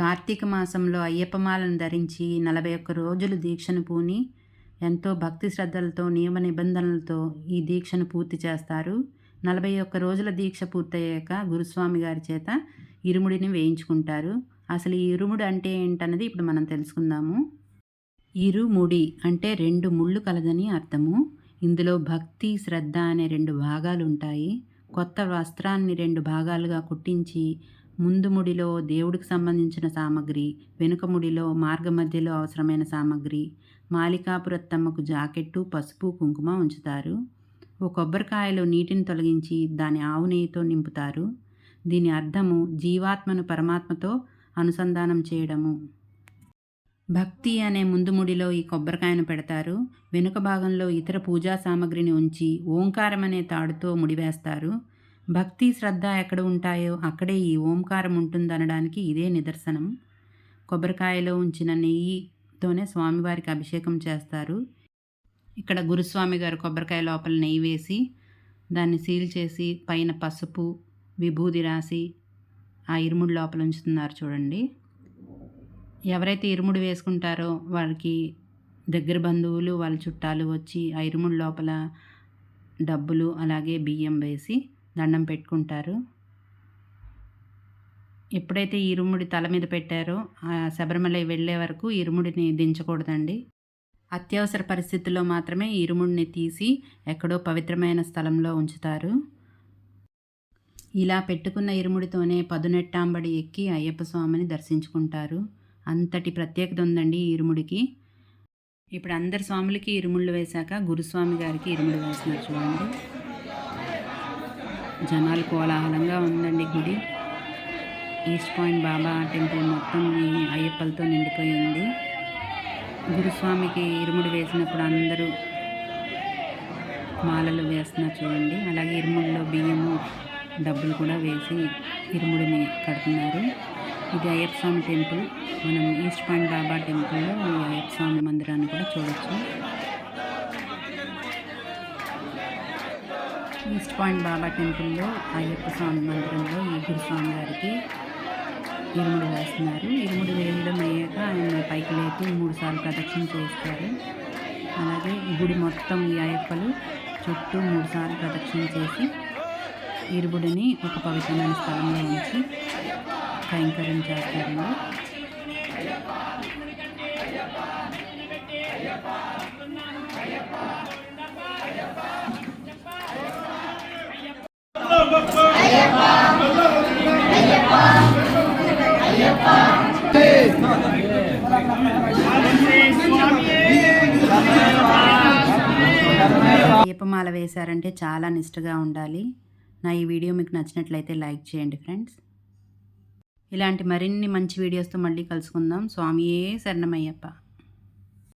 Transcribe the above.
కార్తీక మాసంలో అయ్యప్పమాలను ధరించి నలభై ఒక్క రోజులు దీక్షను పూని ఎంతో భక్తి శ్రద్ధలతో నియమ నిబంధనలతో ఈ దీక్షను పూర్తి చేస్తారు. నలభై ఒక్క రోజుల దీక్ష పూర్తయ్యాక గురుస్వామి గారి చేత ఇరుముడిని వేయించుకుంటారు. అసలు ఈ ఇరుముడు అంటే ఏంటన్నది ఇప్పుడు మనం తెలుసుకుందాము. ఇరుముడి అంటే రెండు ముళ్ళు కలదని అర్థము. ఇందులో భక్తి శ్రద్ధ అనే రెండు భాగాలు ఉంటాయి. కొత్త వస్త్రాన్ని రెండు భాగాలుగా కుట్టించి ముందు ముడిలో దేవుడికి సంబంధించిన సామగ్రి వెనుక ముడిలో మార్గ మధ్యలో అవసరమైన సామగ్రి మాలికాపురత్తమ్మకు జాకెట్టు పసుపు కుంకుమ ఉంచుతారు. ఓ కొబ్బరికాయలో నీటిని తొలగించి దాని ఆవు నెయ్యితో నింపుతారు. దీని అర్థము జీవాత్మను పరమాత్మతో అనుసంధానం చేయడము. భక్తి అనే ముందు ముడిలో ఈ కొబ్బరికాయను పెడతారు. వెనుక భాగంలో ఇతర పూజా సామగ్రిని ఉంచి ఓంకారం అనే తాడుతో ముడివేస్తారు. భక్తి శ్రద్ధ ఎక్కడ ఉంటాయో అక్కడే ఈ ఓంకారం ఉంటుందనడానికి ఇదే నిదర్శనం. కొబ్బరికాయలో ఉంచిన నెయ్యితోనే స్వామివారికి అభిషేకం చేస్తారు. ఇక్కడ గురుస్వామి గారు కొబ్బరికాయ లోపల నెయ్యి వేసి దాన్ని సీల్ చేసి పైన పసుపు విభూది రాసి ఆ ఇరుముడి లోపల ఉంచుతున్నారు చూడండి. ఎవరైతే ఇరుముడు వేసుకుంటారో వాళ్ళకి దగ్గర బంధువులు వాళ్ళ చుట్టాలు వచ్చి ఆ ఇరుముడి లోపల డబ్బులు అలాగే బియ్యం వేసి దండం పెట్టుకుంటారు. ఎప్పుడైతే ఇరుముడి తల మీద పెట్టారో ఆ శబరిమల వెళ్ళే వరకు ఇరుముడిని దించకూడదండి. అత్యవసర పరిస్థితుల్లో మాత్రమే ఇరుముడిని తీసి ఎక్కడో పవిత్రమైన స్థలంలో ఉంచుతారు. ఇలా పెట్టుకున్న ఇరుముడితోనే పదునెట్టాంబడి ఎక్కి అయ్యప్ప స్వామిని దర్శించుకుంటారు. అంతటి ప్రత్యేకత ఉందండి ఈ ఇరుముడికి. ఇప్పుడు అందరి స్వాములకి ఇరుముళ్ళు వేశాక గురుస్వామి గారికి ఇరుముడు వేస్తున్నారు చూడండి. జనాలు కోలాహలంగా ఉందండి గుడి. ఈస్ట్ పాయింట్ బాబా టెంపుల్ మొత్తం ఈ అయ్యప్పలతో నిండిపోయి ఉంది గురుస్వామికి ఇరుముడు వేసినప్పుడు అందరూ మాలలు వేస్తున్నారు చూడండి. అలాగే ఇరుముడిలో బియ్యము డబ్బులు కూడా వేసి ఇరుముడిని కడుతున్నారు. ఇది అయ్యప్ప స్వామి టెంపుల్. మనం ఈస్ట్ పాయింట్ బాబా టెంపుల్లో ఈ అయ్యప్ప స్వామి మందిరాన్ని కూడా చూడొచ్చు. ఈస్ట్ పాయింట్ బాబా టెంపుల్లో అయ్యప్ప స్వామి మందిరంలో ఈగురు స్వామి గారికి ఇరుముడు వేస్తున్నారు. ఇరుముడు వేయడం అయ్యాక ఆయన పైకి లేపి మూడు సార్లు ప్రదక్షిణ చేస్తారు. అలాగే గుడి మొత్తం ఈ అయ్యప్పలు చుట్టూ మూడు సార్లు ప్రదక్షిణ చేసి ఇరుముడిని ఒక పవిత్రమైన స్థలంలో ఉంచి కైంకర్యం దీపమాల వేశారంటే చాలా నిష్టగా ఉండాలి. నా ఈ వీడియో మీకు నచ్చినట్లయితే లైక్ చేయండి ఫ్రెండ్స్. ఇలాంటి మరిన్ని మంచి వీడియోస్తో మళ్ళీ కలుసుకుందాం. స్వామియే శరణమయ్యప్ప.